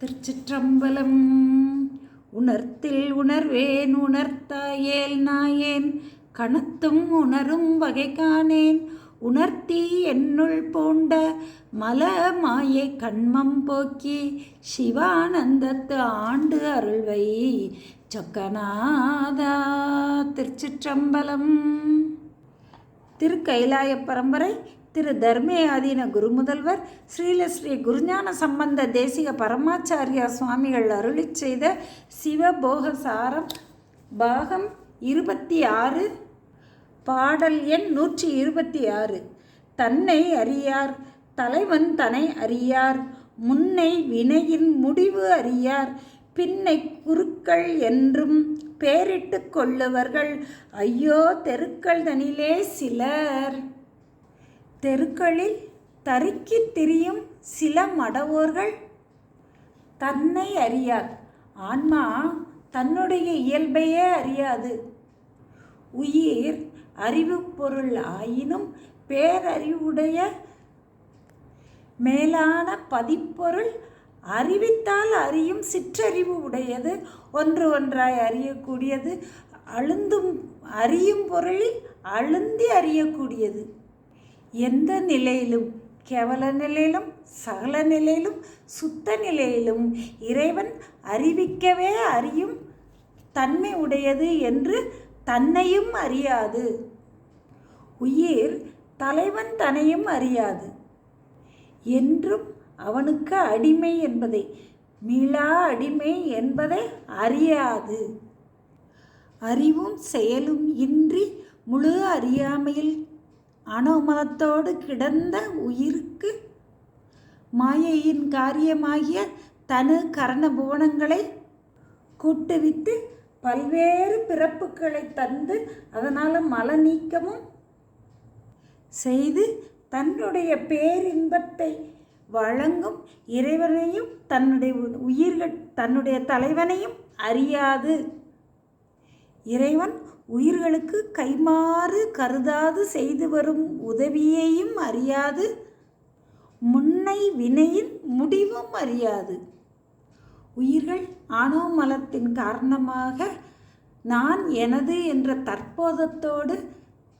திருச்சிற்றம்பலம். உணர்த்தில் உணர்வேன் உணர்த்தாயேல் நாயேன் கணத்தும் உணரும் வகை காணேன். உணர்த்தி என்னுள் பூண்ட மல மாயை கண்மம் போக்கி சிவானந்தத்து ஆண்டு அருள்வை சொக்கநாதா திருச்சிற்றம்பலம். திருக்கைலாய பரம்பரை திரு தர்மே ஆதீன குருமுதல்வர் ஸ்ரீல ஸ்ரீ குருஞான சம்பந்த தேசிக பரமாச்சாரியா சுவாமிகள் அருளிச் செய்த சிவபோகசாரம் பாகம் இருபத்தி ஆறு பாடல் எண் நூற்றி இருபத்தி ஆறு தன்னை அறியார் தலைவன் தனை அறியார் முன்னை வினையின் முடிவு அறியார் பின்னை குருக்கள் என்றும் பேரிட்டு கொள்ளுவர்கள் ஐயோ தெருக்கள் தனிலே சிலர். தெருக்களில் தருக்கி திரியும் சில மடவோர்கள் தன்னை அறியார் ஆன்மா தன்னுடைய இயல்பையே அறியாது. உயிர் அறிவு பொருள் ஆயினும் பேரறிவுடைய மேலான பதிப்பொருள் அறிவித்தால் அறியும் சிற்றறிவு உடையது. ஒன்று ஒன்றாய் அறியக்கூடியது. அழுந்தும் அறியும் பொருளில் அழுந்தி அறியக்கூடியது. எந்த நிலையிலும் கேவல நிலையிலும் சகல நிலையிலும் சுத்த நிலையிலும் இறைவன் அறிவிக்கவே அறியும் தன்மை உடையது என்று தன்னையும் அறியாது. உயிர் தலைவன் தன்னையும் அறியாது. என்றும் அவனுக்கு அடிமை என்பதை மீளா அடிமை என்பதை அறியாது. அறிவும் செயலும் இன்றி முழு அறியாமையில் அனோமலத்தோடு கிடந்த உயிருக்கு மாயையின் காரியமாகிய தனு கரண புவனங்களை கூட்டுவித்து பல்வேறு பிறப்புகளை தந்து அதனால் மல நீக்கமும் செய்து தன்னுடைய பேரின்பத்தை வழங்கும் இறைவனையும் தன்னுடைய உயிர்கள் தன்னுடைய தலைவனையும் அறியாது. இறைவன் உயிர்களுக்கு கைமாறு கருதாது செய்து வரும் உதவியையும் அறியாது. முன்னை வினையின் முடிவும் அறியாது. உயிர்கள் ஆணவமலத்தின் காரணமாக நான் எனது என்ற தற்போதத்தோடு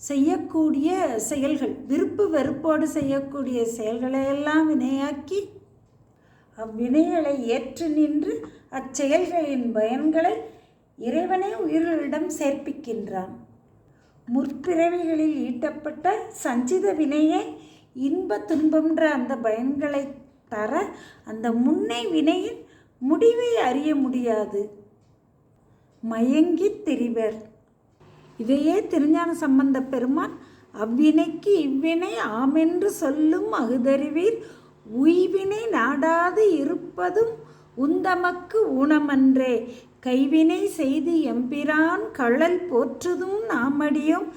செய்யக்கூடிய செயல்கள் விருப்பு வெறுப்போடு செய்யக்கூடிய செயல்களையெல்லாம் வினையாக்கி அவ்வினைகளை ஏற்று நின்று அச்செயல்களின் பயன்களை இறைவனே உயிர்களிடம் சேர்ப்பிக்கின்றான். முற்பிறவிகளில் ஈட்டப்பட்ட சஞ்சித வினையே இன்ப துன்பம்ன்ற அந்த பயன்களை தர அந்த முன்னை வினையின் முடிவை அறிய முடியாது. மயங்கி திரிவர். இதையே திருஞான சம்பந்த பெருமான் அவ்வினைக்கு இவ்வினை ஆமென்று சொல்லும் அகுதறிவீர். உய்வினை நாடாது இருப்பதும் உந்தமக்கு ஊனமன்றே. கைவினை செய்து எம்பிரான் கழல் போற்றுதும் நாமடியும்.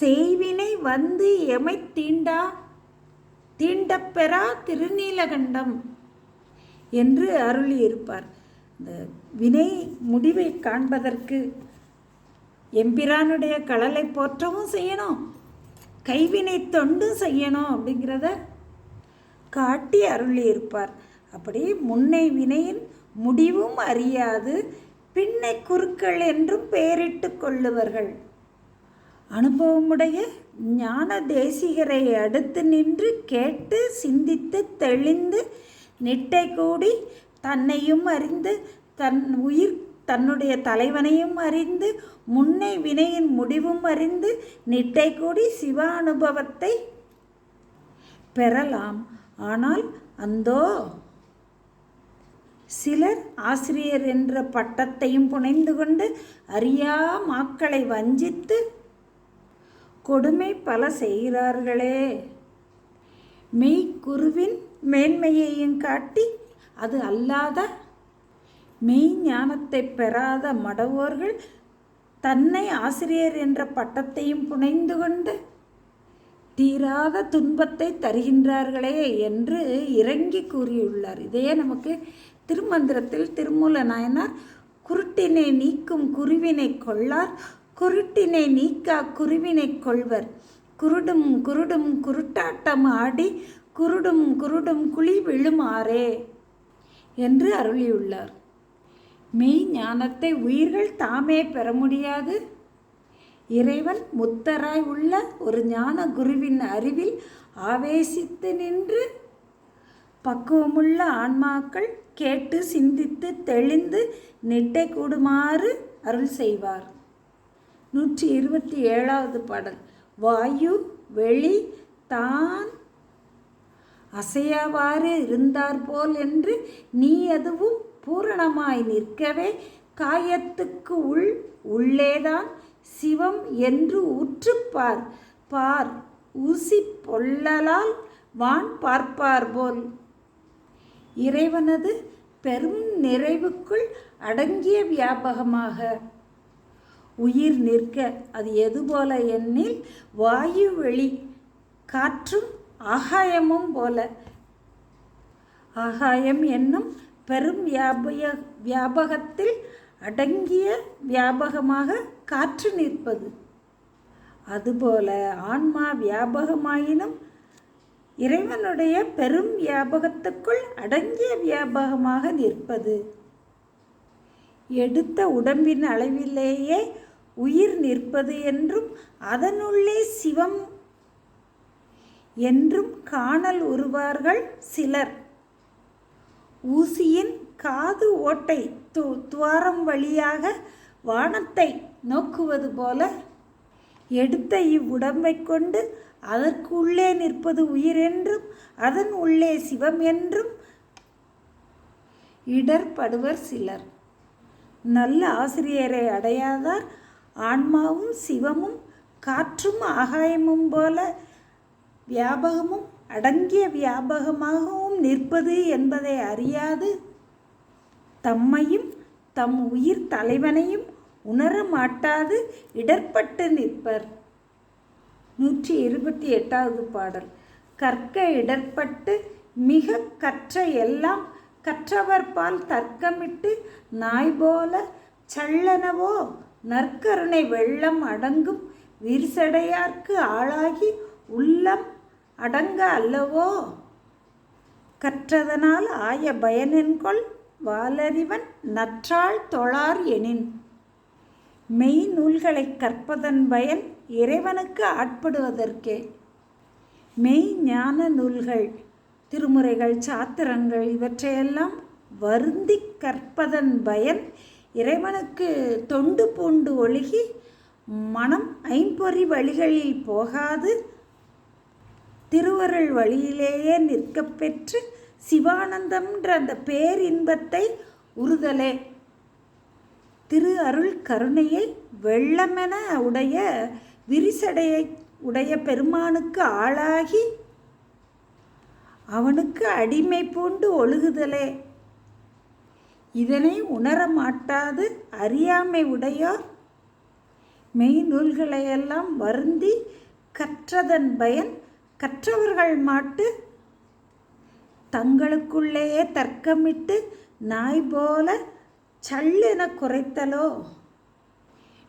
செய்வினை வந்து எமை தீண்டா தீண்டப்பெறா திருநீலகண்டம் என்று அருளியிருப்பார். இந்த வினை முடிவை காண்பதற்கு எம்பிரானுடைய கடலை போற்றவும் செய்யணும் கைவினை தொண்டும் செய்யணும் அப்படிங்கிறத காட்டி அருளியிருப்பார். அப்படி முன்னை வினையின் முடிவும் அறியாது பின்னை குருக்கள் என்றும் பெயரிட்டு கொள்ளுவர்கள். அனுபவமுடைய ஞான தேசிகரை அடுத்து நின்று கேட்டு சிந்தித்து தெளிந்து நிட்டை கூடி தன்னையும் அறிந்து தன் உயிர் தன்னுடைய தலைவனையும் அறிந்து முன்னை வினையின் முடிவும் அறிந்து நிட்டை கூடி சிவ அனுபவத்தை பெறலாம். ஆனால் அந்தோ சிலர் ஆசிரியர் என்ற பட்டத்தையும் புனைந்து கொண்டு அறியா மாக்களை வஞ்சித்து கொடுமை பல செய்கிறார்களே. மெய்க்குருவின் மேன்மையையும் காட்டி அது அல்லாத மெய் ஞானத்தை பெறாத மடவோர்கள் தன்னை ஆசிரியர் என்ற பட்டத்தையும் புனைந்து கொண்டு தீராத துன்பத்தை தருகின்றார்களே என்று இறங்கி கூறியுள்ளார். இதையே நமக்கு திருமந்திரத்தில் திருமூல நாயனார் குருட்டினை நீக்கும் குருவினை கொள்ளார் குருட்டினை நீக்கா குருவினை கொள்வர். குருடும் குருடும் குருட்டாட்டம் ஆடி குருடும் குருடும் குழி விழுமாறே என்று அருளியுள்ளார். மெய் ஞானத்தை உயிர்கள் தாமே பெற முடியாது. இறைவன் முத்தராய் உள்ள ஒரு ஞான குருவின் அறிவில் ஆவேசித்து நின்று பக்குவமுள்ள ஆன்மாக்கள் கேட்டு சிந்தித்து தெளிந்து நெட்டை கூடுமாறு அருள் செய்வார். நூற்றி இருபத்தி ஏழாவது பாடல். வாயு வெளி தான். அசையாவாறு இருந்தாற்போல் என்று நீ அதுவும் பூரணமாய் நிற்கவே காயத்துக்கு உள் உள்ளேதான் சிவம் என்று உற்றுப்பார் பார் ஊசி பொல்லலால் வான் பார்ப்பார் போல். இறைவனது பெரும் நிறைவுக்குள் அடங்கிய வியாபகமாக. உயிர் நிற்க அது எதுபோல எண்ணில் வாயு வெளி காற்றும் ஆகாயமும் போல. ஆகாயம் என்னும் பெரும் வியாபய வியாபகத்தில் அடங்கிய வியாபகமாக காற்று நிற்பது. அதுபோல ஆன்மா வியாபகமாயினும் இறைவனுடைய பெரும் வியாபகத்துக்குள் அடங்கிய வியாபகமாக நிற்பது. எடுத்த உடம்பின் அளவிலேயே உயிர் நிற்பது என்றும் அதனுள்ளே சிவம் என்றும் காணல் உருவார்கள் சிலர். ஊசியின் காது ஓட்டை து துவாரம் வழியாக வானத்தை நோக்குவது போல எடுத்த இவ்வுடம்பை கொண்டு அதற்கு உள்ளே நிற்பது உயிர் என்றும் அதன் உள்ளே சிவம் என்றும் இடர்படுவர் சிலர். நல்ல ஆசிரியரை அடையாதார் ஆன்மாவும் சிவமும் காற்றும் ஆகாயமும் போல வியாபகமும் அடங்கிய வியாபகமாகவும் நிற்பது என்பதை அறியாது. தம்மையும் தம் உயிர் தலைவனையும் உணர மாட்டாது இடர்பட்டு நிற்பர். நூற்றி இருபத்தி எட்டாவது பாடல். கற்க இடர்பட்டு மிக கற்ற எல்லாம் கற்றவர்பால் தர்க்கமிட்டு நாய் போல சள்ளனவோ நற்கருணை வெள்ளம் அடங்கும் விரிசடையார்க்கு ஆளாகி உள்ளம் அடங்க அல்லவோ? கற்றதனால் ஆய பயனென்கொள் வாலறிவன் நற்றாள் தொழார் எனின். மெய் நூல்களை கற்பதன் பயன் இறைவனுக்கு ஆட்படுவதற்கே. மெய் ஞான நூல்கள் திருமுறைகள் சாத்திரங்கள் இவற்றையெல்லாம் வருந்தி கற்பதன் பயன் இறைவனுக்கு தொண்டு பூண்டு ஒழுகி மனம் ஐம்பொறி வழிகளில் போகாது. திருவருள் வழியிலேயே நிற்க பெற்று சிவானந்தம்ன்ற அந்த பேரின்பத்தை உறுதலே. திரு அருள் கருணையை வெள்ளமென உடைய விரிசடையை உடைய பெருமானுக்கு ஆளாகி அவனுக்கு அடிமை பூண்டு ஒழுகுதலே. இதனை உணர மாட்டாது அறியாமை உடையோர். மெய் நூல்களையெல்லாம் வருந்தி கற்றதன் பயன் கற்றவர்கள் மாட்டு. தங்களுக்குள்ளேயே தர்க்கமிட்டு நாய் போல சல்லென குறைத்தலோ.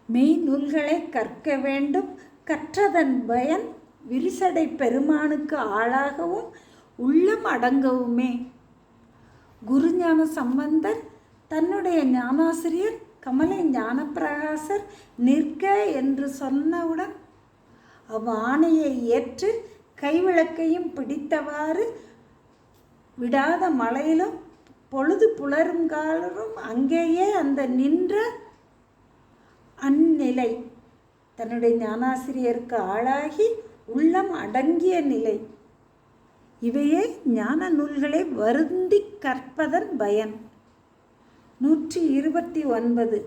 மெய் நூல்களை கற்க வேண்டும். கற்றதன் பயன் விரிசடை பெருமானுக்கு ஆளாகவும் உள்ளம் அடங்கவுமே. குருஞான சம்பந்தர் தன்னுடைய ஞானாசிரியர் கமலை ஞானப்பிரகாசர் நிற்க என்று சொன்னவுடன் அவ்வாணையை ஏற்று கைவிளக்கையும் பிடித்தவாறு விடாத மழையிலும் பொழுது புலரும் காலரும் அங்கேயே அந்த நின்ற நிலை. தன்னுடைய ஞானாசிரியருக்கு ஆளாகி உள்ளம் அடங்கிய நிலை. இவையே ஞான நூல்களை வருந்தி கற்பதன் பயன். நூற்றி இருபத்தி ஒன்பது.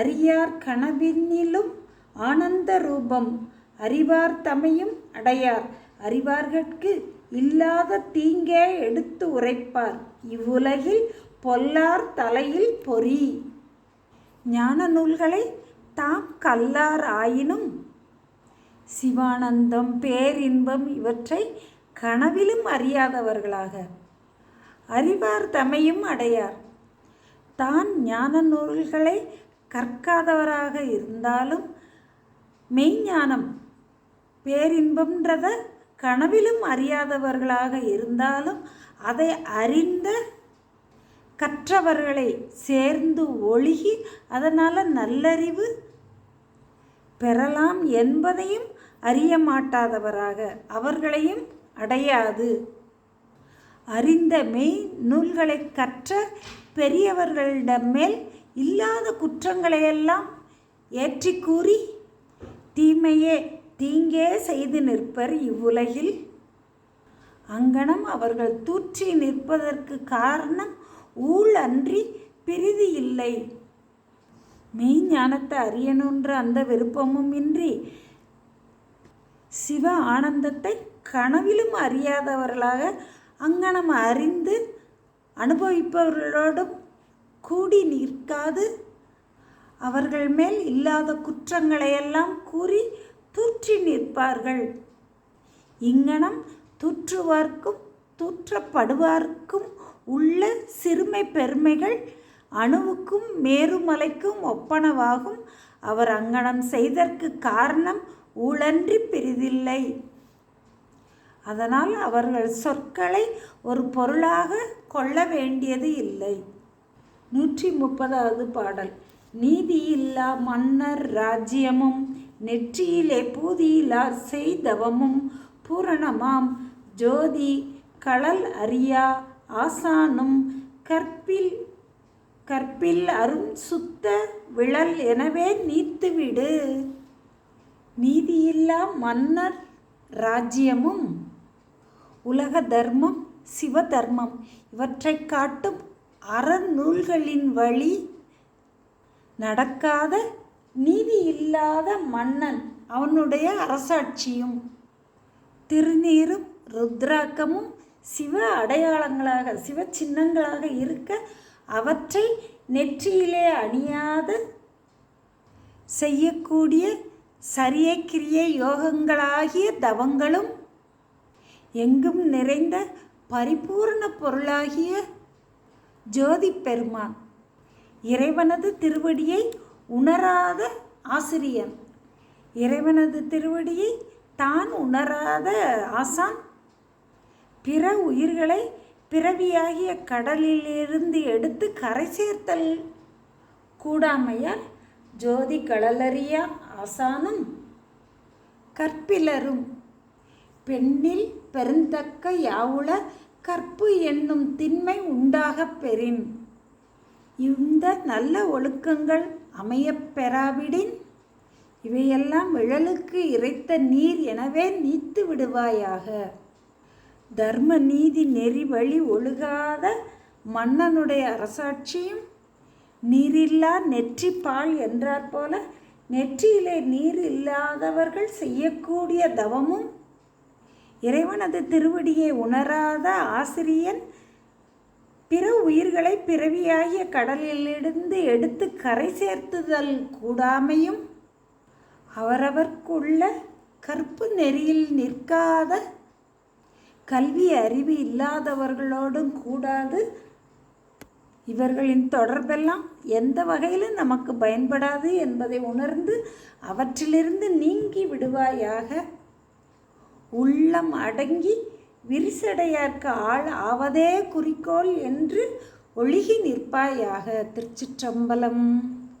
அறியார் கனவினிலும் ஆனந்த ரூபம். அறிவார் தமையும் அடையார். அறிவார்கட்கு இல்லாத தீங்கே எடுத்து உரைப்பார். இவ்வுலகில் பொல்லார் தலையில் பொறி. ஞான நூல்களை தாம் கல்லார் ஆயினும் சிவானந்தம் பேரின்பம் இவற்றை கனவிலும் அறியாதவர்களாக. அறிவார் தமையும் அடையார். தான் ஞான நூல்களை கற்காதவராக இருந்தாலும் மெய்ஞானம் பேரின்பம்ன்றத கனவிலும் அறியாதவர்களாக இருந்தாலும் அதை அறிந்த கற்றவர்களை சேர்ந்து ஒழுகி அதனால் நல்லறிவு பெறலாம் என்பதையும் அறிய மாட்டாதவராக அவர்களையும் அடையாது. அறிந்த மெய் நூல்களை கற்ற பெரியவர்களிடம் மேல் இல்லாத குற்றங்களையெல்லாம் ஏற்றி கூறி தீமையே தீங்கே செய்து நிற்பர் இவ்வுலகில். அங்கனம் அவர்கள் தூற்றி நிற்பதற்கு காரணம் ஊழ் அன்றி பிரிதி இல்லை. மெய்ஞானத்தை அறியணுன்ற அந்த விருப்பமும் இன்றி சிவ ஆனந்தத்தை கனவிலும் அறியாதவர்களாக அங்கனம் அறிந்து அனுபவிப்பவர்களோடும் கூடி நிற்காது. அவர்கள் மேல் இல்லாத குற்றங்களையெல்லாம் கூறி தூற்றி நிற்பார்கள். இங்கனம் தூற்றுவார்க்கும் தூற்றப்படுவார்க்கும் உள்ள சிறுமை பெருமைகள் அணுவுக்கும் மேருமலைக்கும் ஒப்பனவாகும். அவர் அங்கனம் செய்தற்கு காரணம் ஊழன்றி பிரிதில்லை அதனால் அவர்கள் சொற்களை ஒரு பொருளாக கொள்ள வேண்டியது இல்லை. நூற்றி முப்பதாவது பாடல். நீதியில்லா மன்னர் ராஜ்யமும் நெற்றியிலே பூதியிலா செய்தவமும் பூரணமாம். ஜோதி களல் அறியா ஆசானும் கற்பில் கற்பில் அரும் சுத்த விழல் எனவே நீத்துவிடு. நீதியில்லா மன்னர் ராஜ்யமும் உலக தர்மம் சிவ தர்மம் இவற்றை காட்டும் அறநூல்களின் வழி நடக்காத நீதி இல்லாத மன்னன் அவனுடைய அரசாட்சியும். திருநீரும் ருத்ராக்கமும் சிவ அடையாளங்களாக சிவ சின்னங்களாக இருக்க அவற்றை நெற்றியிலே அணியாது செய்யக்கூடிய சரிய கிரியை யோகங்களாகிய தவங்களும் எங்கும் நிறைந்த பரிபூர்ண பொருளாகிய ஜோதி பெருமான் இறைவனது திருவடியை உணராத ஆசிரியன் இறைவனது திருவடியை தான் உணராத ஆசான் பிற உயிர்களை பிறவியாகிய கடலிலிருந்து எடுத்து கரை சேர்த்தல். கூடாமையால் ஜோதி கடலறியா ஆசானும் கற்பிலரும். பெண்ணில் பெருந்தக்க யாவுள கற்பு என்னும் திண்மை உண்டாகப் பெறின். இந்த நல்ல ஒழுக்கங்கள் அமையப் பெறாவிடின். இவையெல்லாம் விழலுக்கு இறைத்த நீர் எனவே நீத்து விடுவாயாக. தர்ம நீதி நெறி வழி ஒழுகாத மன்னனுடைய அரசாட்சியும் நீரில்லா நெற்றி பால் என்றார் போல நெற்றியிலே நீர் இல்லாதவர்கள் செய்யக்கூடிய தவமும் இறைவனது திருவடியை உணராத ஆசிரியன் பிற உயிர்களை பிறவியாகிய கடலிலிருந்து எடுத்து கரை சேர்த்துதல் கூடாமையும் அவரவர்க்குள்ள கற்பு நெறியில் நிற்காத கல்வி அறிவு இல்லாதவர்களோடும் கூடாது. இவர்களின் தொடர்பெல்லாம் எந்த வகையிலும் நமக்கு பயன்படாது என்பதை உணர்ந்து அவற்றிலிருந்து நீங்கி விடுவாயாக. உள்ளம் அடங்கி விரிசடையார்க்கு ஆள் ஆவதே குறிக்கோள் என்று ஒழுகி நிற்பாயாக திருச்சிற்றம்பலம்.